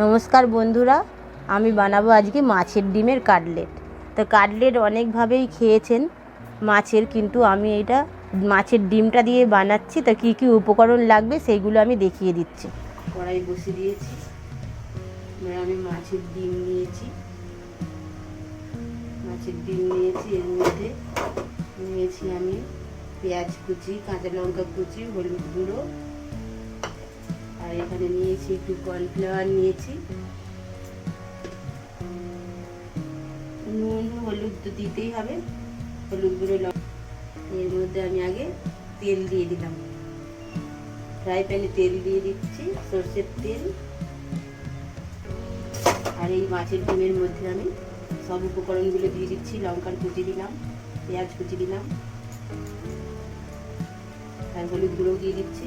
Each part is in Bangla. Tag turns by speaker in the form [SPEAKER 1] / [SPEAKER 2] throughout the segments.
[SPEAKER 1] নমস্কার বন্ধুরা, আমি বানাবো আজকে মাছের ডিমের কাটলেট। তো কাটলেট অনেকভাবেই খেয়েছেন মাছের, কিন্তু আমি এটা মাছের ডিমটা দিয়ে বানাচ্ছি, তো কী কী উপকরণ লাগবে সেইগুলো আমি দেখিয়ে দিচ্ছি। কড়াই বসে দিয়েছি আমি মাছের ডিম নিয়েছি। মাছের ডিম নিয়েছি, এর মধ্যে নিয়েছি আমি পেঁয়াজ কুচি, কাঁচা লঙ্কা কুচি, হলুদ গুঁড়ো আর এখানে নিয়েছি একটু কর্নফ্লাওয়ার নিয়েছি। নুন, হলুদ তো দিতেই হবে। হলুদ গুঁড়ো এর মধ্যে আমি আগে তেল দিয়ে দিলাম। ফ্রাই প্যানে তেল দিয়ে দিচ্ছি, সর্ষের তেল। আর এই মাছের ডিমের মধ্যে আমি সব উপকরণগুলো দিয়ে দিচ্ছি। লঙ্কার কুচি দিলাম, পেঁয়াজ কুচি দিলাম। আর হলুদ গুঁড়ো দিয়ে দিচ্ছি।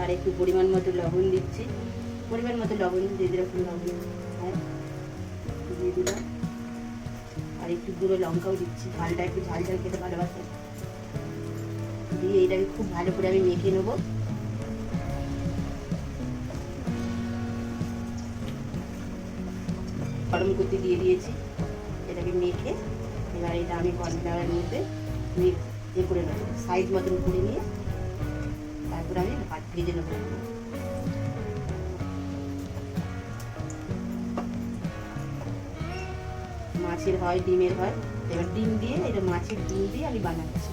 [SPEAKER 1] আর একটু পরিমাণ মতো লবণ দিচ্ছি। পরিমাণ মতো লবণ দিয়ে যেরকম লবণ হয় দিয়ে দিলাম। আর একটু গুঁড়ো লঙ্কাও দিচ্ছি, ঝালটা একটু ঝাল ঝাল খেতে ভালোবাসে। দিয়ে এটাকে খুব ভালো করে আমি মেখে নেব। গরম করতে দিয়ে দিয়েছি। এটাকে মেখে এবার এটা আমি কর্নফ্লাওয়ারের মধ্যে ইয়ে করে নেব, সাইজ মতন করে নিয়ে। আমি মাছের হয় ডিমের হয় এবার ডিম দিয়ে এটা মাছের ডিম দিয়ে আমি বানাচ্ছি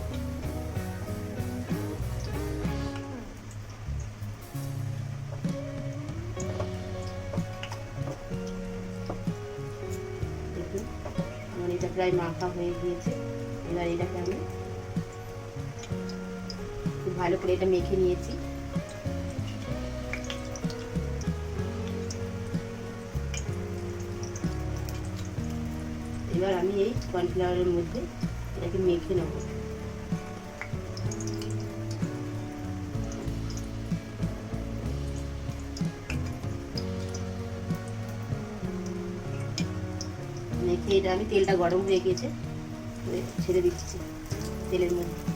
[SPEAKER 1] আমার এটা প্রায় মাখা হয়ে গিয়েছে এবার এটাকে আমি ভালো করে এটা মেখে নিয়েছি। এবার আমি এই কর্নফ্লাওয়ারের মধ্যে এটাকে মেখে নেব। মেখে এটা আমি তেলটা গরম হয়ে এবার ছেড়ে দিচ্ছি তেলের মধ্যে।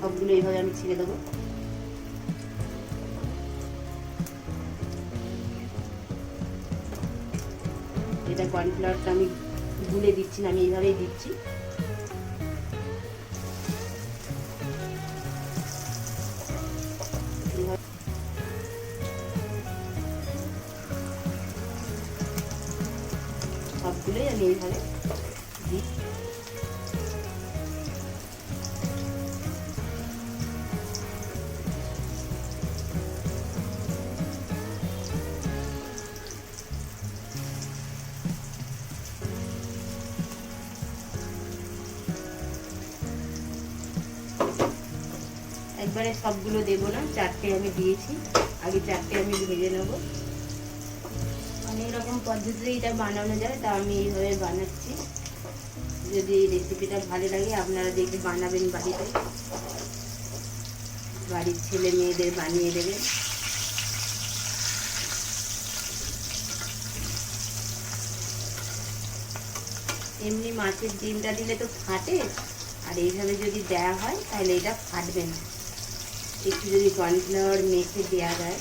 [SPEAKER 1] সবগুলো এইভাবে আমি ছেড়ে দেবো। এটা কর্নফ্লাওয়ারটা আমি গুলে দিচ্ছি না, আমি এইভাবেই দিচ্ছি। সবগুলোই আমি এইভাবে দিই একবারে সবগুলো দেবো না, চারটে আমি দিয়েছি। আগে চারটে আমি ভেজে নেব। অনেক রকম পদ্ধতিতে এটা বানানো যায়, তা আমি এইভাবে বানাচ্ছি। যদি এই রেসিপিটা ভালো লাগে, আপনারা দেখে বানাবেন বাড়িতে। বাড়ির ছেলে মেয়েদের বানিয়ে দেবেন এমনি মাছের ডিমটা দিলে তো ফাটে, আর এইভাবে যদি দেওয়া হয়, তাহলে এটা ফাটবে না। একটু যদি কর্নফ্লাওয়ার মেখে দেওয়া যায়।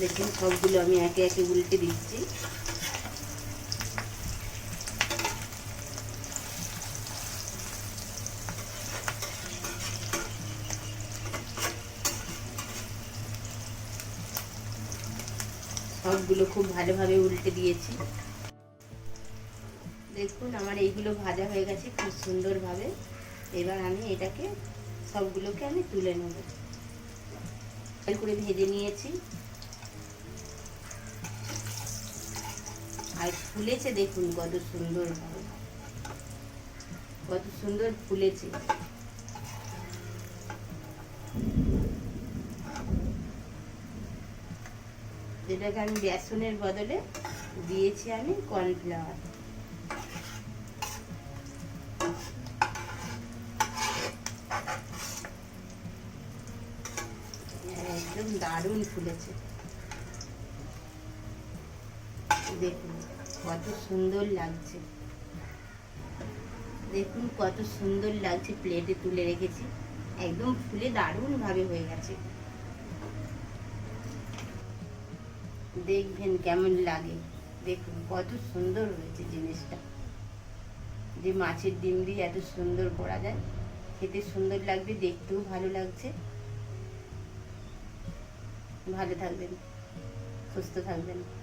[SPEAKER 1] দেখুন সবগুলো আমি একে একে উল্টে দিচ্ছি। সবগুলো খুব ভালোভাবে উল্টে দিয়েছি। দেখুন, আমার এইগুলো ভাজা হয়ে গেছে খুব সুন্দরভাবে। এবার আমি এটাকে, সবগুলোকে আমি তুলে নেব। করে ভেজে নিয়েছি। আর ফুলেছে দেখুন, কত সুন্দরভাবে। কত সুন্দর ফুলেছে। এটাকে আমি বেসনের বদলে দিয়েছি আমি কর্নফ্লাওয়ার। একদম দারুণ ফুলেছে। দেখুন, কত সুন্দর লাগছে। দেখুন, কত সুন্দর লাগছে প্লেটে তুলে রেখেছি। একদম ফুলে দারুণ ভাবে হয়ে গেছে। দেখবেন কেমন লাগে। দেখুন, কত সুন্দর হয়েছে জিনিসটা। যে মাছের ডিম দিয়ে এত সুন্দর করা যায়। খেতে সুন্দর লাগবে, দেখতেও ভালো লাগছে। ভালো থাকবেন, সুস্থ থাকবেন।